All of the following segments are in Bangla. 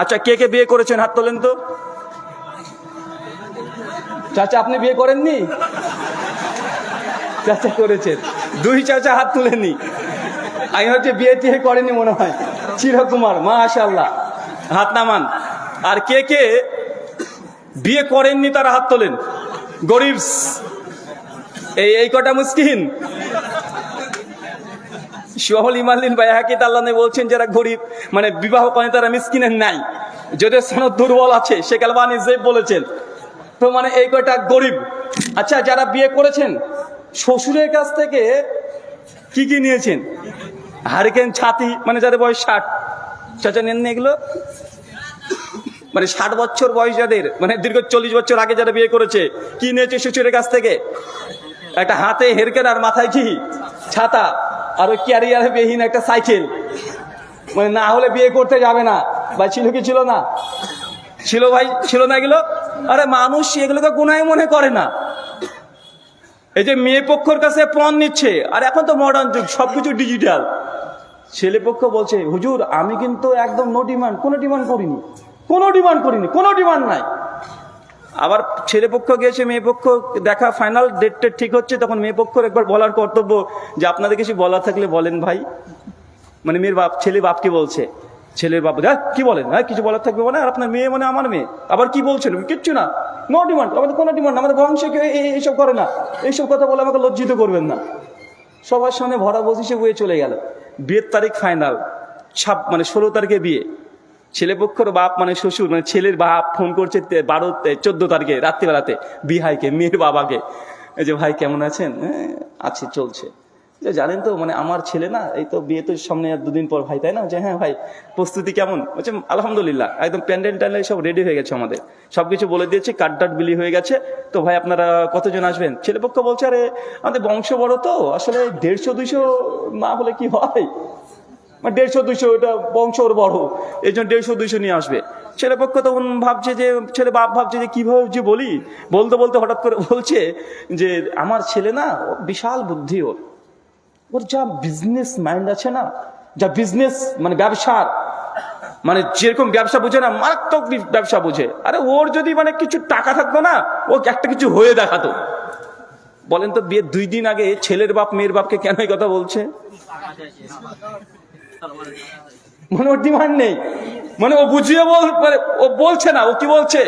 আচ্ছা কে কে বিয়ে করেছেন? হাত তোলেন তো। চাচা, আপনি বিয়ে করেননি? চাচা করেছেন। দুই চাচা হাত তুলেননি। আমি হচ্ছে বিয়ে টিয়ে করেনি মনে হয়। চিরকুমার মা আশাল্লাহ হাত নামান। আর কে কে বিয়ে করেননি তারা হাত তোলেন? গরিব এই এই কটা মুসকিন। সোহল ইমাল্লিন ভাই হাকিত আল্লাহ বলছেন, যারা গরিব মানে বিবাহ করেন তারা মিসকিনের নাই। যদি সনদ দুর্বল আছে, শেখ আলবানি যে বলেছেন। তো মানে এই কয়টা গরিব। আচ্ছা যারা বিয়ে করেছেন, শ্বশুরের কাছ থেকে কি কি নিয়েছেন? হারিকেন ছাতি মানে যাদের বয়স ষাট। চাচা নেননি এগুলো? মানে ষাট বছর বয়স যাদের মানে দীর্ঘ চল্লিশ বছর আগে যারা বিয়ে করেছে, কি নিয়েছে শ্বশুরের কাছ থেকে? একটা হাতে হেরকেন আর মাথায় কি ছাতা। আর ওই ক্যারিয়ারে বেহীন একটা সাইকেল। মানে না হলে বিয়ে করতে যাবে না। বা ছিল কি ছিল না? ছিল ভাই, ছিল না এগুলো? আরে মানুষ এগুলোকে গুনায় মনে করে না। এই যে মেয়ে পক্ষর কাছে পণ নিচ্ছে। আর এখন তো মডার্ন যুগ, সবকিছু ডিজিটাল ছেলে পক্ষ বলছে, হুজুর, আমি কিন্তু একদম নো ডিমান্ড কোনো ডিমান্ড করিনি। কোনো ডিমান্ড করিনি, কোনো ডিমান্ড নাই। আবার ছেলে পক্ষ গিয়েছে, মেয়ে পক্ষ দেখা ফাইনাল ডেটটা ঠিক হচ্ছে, তখন মেয়ে পক্ষর একবার বলার কর্তব্য যে আপনাদের কিছু বলা থাকলে বলেন ভাই। মানে মেয়ের বাপ, ছেলে বাপকে বলছে? ছেলের বাপ হ্যাঁ কি বলেন? হ্যাঁ কিছু বলার থাকবে মানে আর আপনার মেয়ে মানে আমার মেয়ে। আবার কি বলছেন? কিচ্ছু না। নো ডিমান্ড আমাদের কোনো ডিমান্ড আমাদের বংশ কেউ এই- এই- এইসব করে না। এইসব কথা বলে আমাকে লজ্জিত করবেন না। সবার সামনে ভরা বসিসে বয়ে চলে গেল। বিয়ের তারিখ ফাইনাল ছাপ মানে ষোলো তারিখে বিয়ে। ছেলেপক্ষর বাপ মানে শ্বশুর মানে ছেলের বাপ ফোন করছে বারো চোদ্দ তারিখে রাত্রিবেলাতে বিহাইকে মেয়ের বাবাকে। যে ভাই কেমন আছেন? "হ্যাঁ, আছি চলছে। যে জানেন তো মানে আমার ছেলে না এই তো বিয়ে তো সামনে আর দুদিন পর ভাই তাই না? যে হ্যাঁ ভাই প্রস্তুতি কেমন? বলছে আলহামদুলিল্লাহ একদম প্যান্ডেল ট্যান্ডেল সব রেডি হয়ে গেছে আমাদের। সব কিছু বলে দিয়েছে কাঠ টাট বিলি হয়ে গেছে। তো ভাই আপনারা কতজন আসবেন? ছেলেপক্ষ বলছে আরে আমাদের বংশ বড় তো আসলে দেড়শো দুইশো না হলে কি হয়? দেড়শো, দুইশো, এটা বংশ ওর বড়। এই জন্য দেড়শো, দুইশো নিয়ে আসবে। ছেলেপক্ষ তখন ভাবছে যে, ছেলে বাপ ভাবছে যে, কীভাবে যে বলি? বলতে বলতে হঠাৎ করে বলছে যে, আমার ছেলে না বিশাল বুদ্ধি ওর। ওর যা বিজনেস মাইন্ড আছে না, যা বিজনেস মানে ব্যবসার মানে যেরকম ব্যবসা বুঝে না, মারাত্মক ব্যবসা বুঝে। আরে ওর যদি মানে কিছু টাকা থাকতো না, ও একটা কিছু হয়ে দেখাতো। বলেন তো বিয়ের দুই দিন আগে ছেলের বাপ, মেয়ের বাপকে কেন এই কথা বলছে? মানে ওর ডিমান্ড নেই। মানে ও বুঝিয়ে বল মানে ও বলছে না, ও কি বলছে?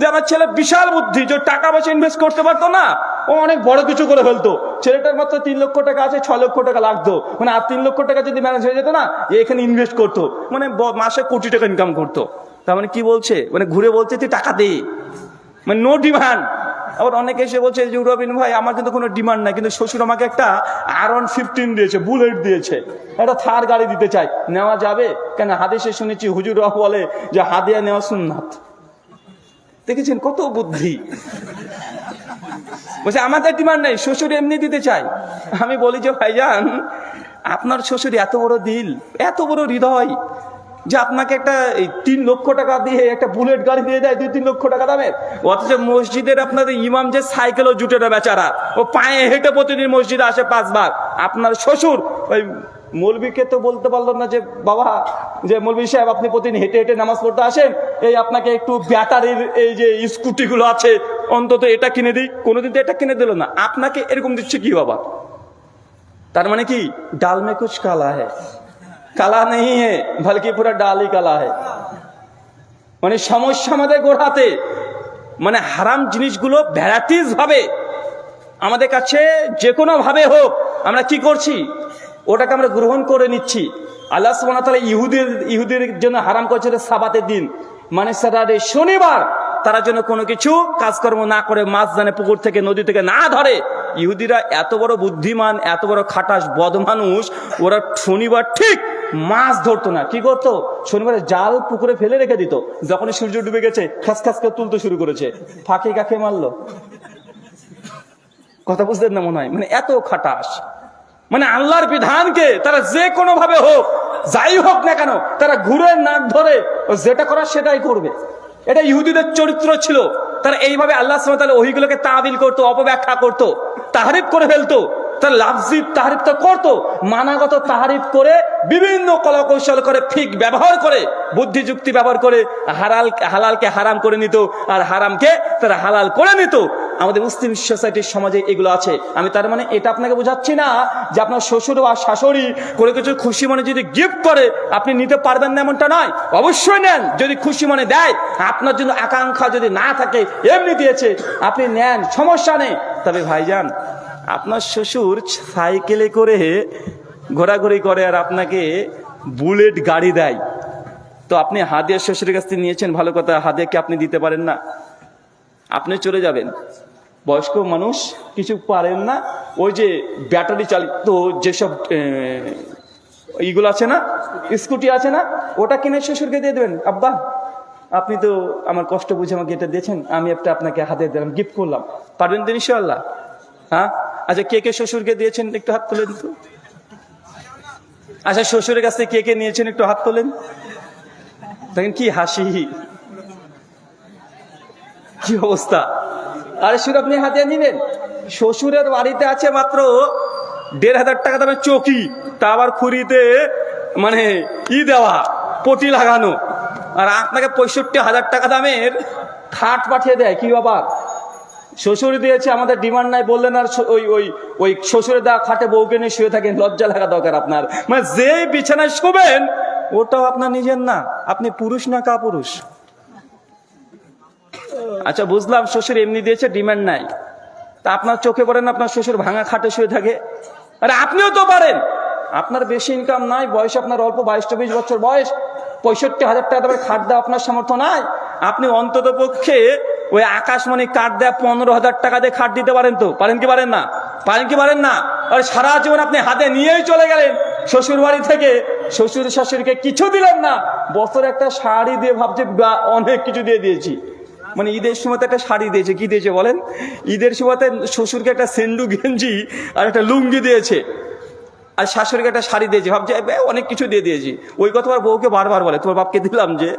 যে আমার ছেলে বিশাল বুদ্ধি, যে টাকা পয়সা ইনভেস্ট করতে পারতো না, ও অনেক বড় কিছু করে ফেলতো। ছেলেটার মাত্র তিন লক্ষ টাকা আছে, ছ লক্ষ টাকা লাগতো। মানে আর তিন লক্ষ টাকা যদি ম্যানেজ হয়ে যেত না এখানে ইনভেস্ট করতো। মানে মাসে কোটি টাকা ইনকাম করতো। তার মানে কি বলছে? মানে ঘুরে বলছে, তুই টাকা দে। মানে নো ডিমান্ড আবার অনেকে এসে বলছে যে রবিন ভাই, আমার কিন্তু কোনো ডিমান্ড নাই। কিন্তু শ্বশুর আমাকে একটা আর ওয়ান ফিফটিন দিয়েছে বুলেট দিয়েছে। একটা থার গাড়ি দিতে চাই নেওয়া যাবে? কেন? হাদিসে শুনেছি হুজুর বলে যে, হাদিয়া নেওয়া সুন্নাত। দেখেছেন কত বুদ্ধি? বলছে, আমাদের ডিমান্ড নেই, শ্বশুর এমনি দিতে চাই আমি বলি যে, ভাইজান, আপনার শ্বশুর এত বড় দিল, এত বড় হৃদয়। যে আপনাকে একটা এই তিন লক্ষ টাকা দিয়ে একটা বুলেট গাড়ি দিয়ে দেয়, দুই তিন লক্ষ টাকা দামের। অথচ মসজিদের আপনাদের ইমাম যে সাইকেলও জুটে না বেচারা, ও পায়ে হেঁটে প্রতিদিন মসজিদে আসে পাঁচবার। আপনার শ্বশুর, ওই মৌলবীকে তো বলতে পারলাম না যে, বাবা, যে মৌলবী সাহেব, আপনি প্রতিদিন হেঁটে হেঁটে নামাজ পড়তে আসেন? এই আপনাকে একটু ব্যাটারির এই যে স্কুটিগুলো আছে, অন্তত এটা কিনে দিই। কোনোদিন তো এটা কিনে দিল না। আপনাকে এরকম দিচ্ছে কি বাবা? তার মানে কি? ডাল কুছ কালা है কালা নেই বলকি পুরা ডালই কালা হে মানে সমস্যা আমাদের গোড়াতে মানে হারাম জিনিসগুলো ভ্যারাইটিস ভাবে আমাদের কাছে যে কোনো ভাবে হোক আমরা কি করছি ওটাকে আমরা গ্রহণ করে নিচ্ছি আল্লাহ সুবহানাহু ওয়া তাআলা ইহুদের ইহুদের জন্য হারাম করেছিল সাবাতের দিন মানে স্যাটারডে শনিবার তারা যেন কোনো কিছু কাজকর্ম না করে মাছ জানে পুকুর থেকে নদী থেকে না ধরে ইহুদিরা এত বড় বুদ্ধিমান এত বড় খাটাস বদ মানুষ ওরা শনিবার ঠিক মাছ ধরতো না। কি করতো? শনিবারে জাল পুকুরে ফেলে রেখে দিত। যখনই সূর্য ডুবে গেছে খাস খাস করে তুলতে শুরু করেছে। ফাঁকে কাকে মারলো? কথা বুঝতেন না মনে হয়? মানে এত খাটাস। মানে আল্লাহর বিধানকে তারা যে কোনো ভাবে হোক, যাই হোক না কেন, তারা ঘুরে নাক ধরে যেটা করার সেটাই করবে। এটা ইহুদিদের চরিত্র ছিল। তারা এইভাবে আল্লাহ ওহিগুলোকে তাবিল করতো, অপব্যাখ্যা করতো, তাহারিফ করে ফেলতো। তার লাফজি তাহারিফ তো করতো, মানাগত তাহারিফ করে বিভিন্ন কলাকৌশল করে ফিক ব্যবহার করে বুদ্ধি যুক্তি ব্যবহার করে হারাল, হালালকে হারাম করে নিত, আর হারামকে তারা হালাল করে নিত। আমাদের মুসলিম সোসাইটির সমাজে এগুলো আছে। আমি তার মানে এটা আপনাকে বোঝাচ্ছি না যে আপনার শ্বশুর বা শাশুড়ি কোনো কিছু খুশি মনে যদি গিফট করে, আপনি নিতে পারবেন না এমনটা নয়। অবশ্যই নেন, যদি খুশি মনে দেয়। আপনার জন্য আকাঙ্ক্ষা যদি না থাকে, এমনি দিয়েছে। আপনি নেন, সমস্যা নেই। তবে ভাইজান আপনার শ্বশুর সাইকেলে করে ঘোরাঘুরি করে আর আপনাকে বুলেট গাড়ি দেয়। তো আপনি হাদিয়া শ্বশুরের কাছ থেকে নিয়েছেন, ভালো কথা হাদিয়াকে আপনি দিতে পারেন না? আপনি চলে যাবেন। বয়স্ক মানুষ কিছু পারেন না। ওই যে ব্যাটারি চালিত যেসব ইগুলো আছে না, স্কুটি আছে না, ওটা কিনে শ্বশুরকে দিয়ে দেবেন। আব্বা, আপনি তো আমার কষ্ট বুঝে আমাকে এটা দিয়েছেন, আমি একটা আপনাকে হাতে দিলাম, গিফট করলাম। পারবেন তো ইনশাল্লাহ হ্যাঁ? আচ্ছা কে কে শ্বশুরকে দিয়েছেন? একটু হাত তোলেন তো। আচ্ছা শ্বশুরের কাছ থেকে কে কে নিয়েছেন? একটু হাত তোলেন। দেখেন কি হাসি। কি অবস্থা। আরে শুধু আপনি হাতে নিলেন? শ্বশুরের বাড়িতে আছে মাত্র দেড় হাজার টাকা দামের চকি। তা আবার খুরিতে মানে ই দেওয়া, পটি লাগানো। আর আপনাকে পঁয়ষট্টি হাজার টাকা দামের খাট পাঠিয়ে দেয়, কি আবার শ্বশুর দিয়েছে, আমাদের ডিমান্ড নাই, বললেন আর ওই ওই ওই শ্বশুরে দেওয়া খাটে বউকে নিয়ে শুয়ে থাকেন, লজ্জা লাগা দরকার আপনার। মানে যে বিছানায় শোবেন, ওটাও আপনার নিজের না, আপনি পুরুষ না কা পুরুষ আচ্ছা বুঝলাম শ্বশুর এমনি দিয়েছে, ডিমান্ড নাই। তা আপনার চোখে পড়েন, আপনার শ্বশুর ভাঙা খাটে শুয়ে থাকে। আরে আপনিও তো পারেন! আপনার বেশি ইনকাম নাই, বয়স আপনার অল্প, বাইশ, চব্বিশ বছর বয়স, পঁয়ষট্টি হাজার টাকা খাট দেওয়া আপনার সামর্থ্য নাই। আপনি অন্তত পক্ষে ওই আকাশমণি কাঠ দেয়া পনেরো হাজার টাকা দিয়ে খাট দিতে পারেন তো? পারেন কি পারেন না? পারেন কি পারেন না? আর সারা জীবন আপনি হাতে নিয়েই চলে গেলেন। শ্বশুর বাড়ি থেকে শ্বশুর শাশুড়িকে কিছু দিলেন না। বছর একটা শাড়ি দিয়ে ভাবছে অনেক কিছু দিয়ে দিয়েছি। মানে ঈদের সময় একটা শাড়ি দিয়েছে। কি দিয়েছে বলেন? ঈদের সময়তে শ্বশুরকে একটা সেন্ডু গেঞ্জি আর একটা লুঙ্গি দিয়েছে। আর শাশুড়িকে একটা শাড়ি দিয়েছে। ভাবছে অনেক কিছু দিয়ে দিয়েছি। ওই কথা আমার বউকে বারবার বলে। তোমার বাপকে দিলাম যে।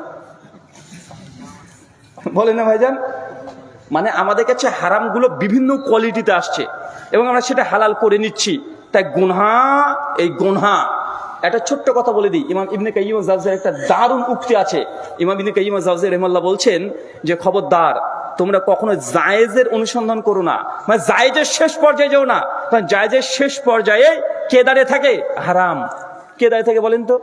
বলে না ভাইজান। মানে আমাদের কাছে হারামগুলো বিভিন্ন কোয়ালিটিতে আসছে। এবং আমরা সেটা হালাল করে নিচ্ছি। তাই গুনহা, এই গুনহা। একটা ছোট্ট কথা বলে দিই। ইমাম ইবনে কাইম জাউজের একটা দারুণ উক্তি আছে। ইমাম ইবনে কাইম জাউজের রহমাল্লাহ বলছেন যে, খবরদার, তোমরা কখনো জায়েজের অনুসন্ধান করো না। মানে জায়েজের শেষ পর্যায়ে যাও না। কারণ জায়েজের শেষ পর্যায়ে কে দাঁড়িয়ে থাকে? হারাম। কে দাঁড়িয়ে থাকে বলেন তো?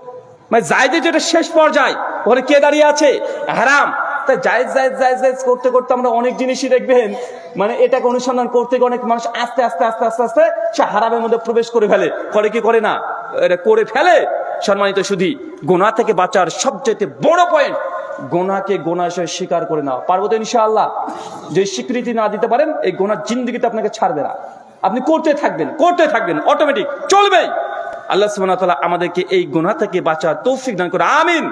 মানে জায়েজের যেটা শেষ পর্যায়, ওখানে কে দাঁড়িয়ে আছে? হারাম। তাই জায়েজ জায়েজ জায়েজ জায়েজ করতে করতে আমরা অনেক জিনিসই দেখবেন। মানে এটাকে অনুসন্ধান করতে অনেক মানুষ আস্তে আস্তে আস্তে আস্তে আস্তে সে হারামের মধ্যে প্রবেশ করে ফেলে। করে কি করে না? এটা করে ফেলে। সম্মানিত শুধু গোনা থেকে বাঁচার সবচেয়ে বড় পয়েন্ট গোনাকে গোনা হিসেবে স্বীকার করে নাও পারব তো ইনশাআল্লাহ? যে স্বীকৃতি না দিতে পারেন, এই গোনার জিন্দিগিতে আপনাকে ছাড়বে না। আপনি করতে থাকবেন করতে থাকবেন অটোমেটিক চলবেই। আল্লাহ তাআলা আমাদেরকে এই গোনা থেকে বাঁচার তৌফিক দান করে আমিন।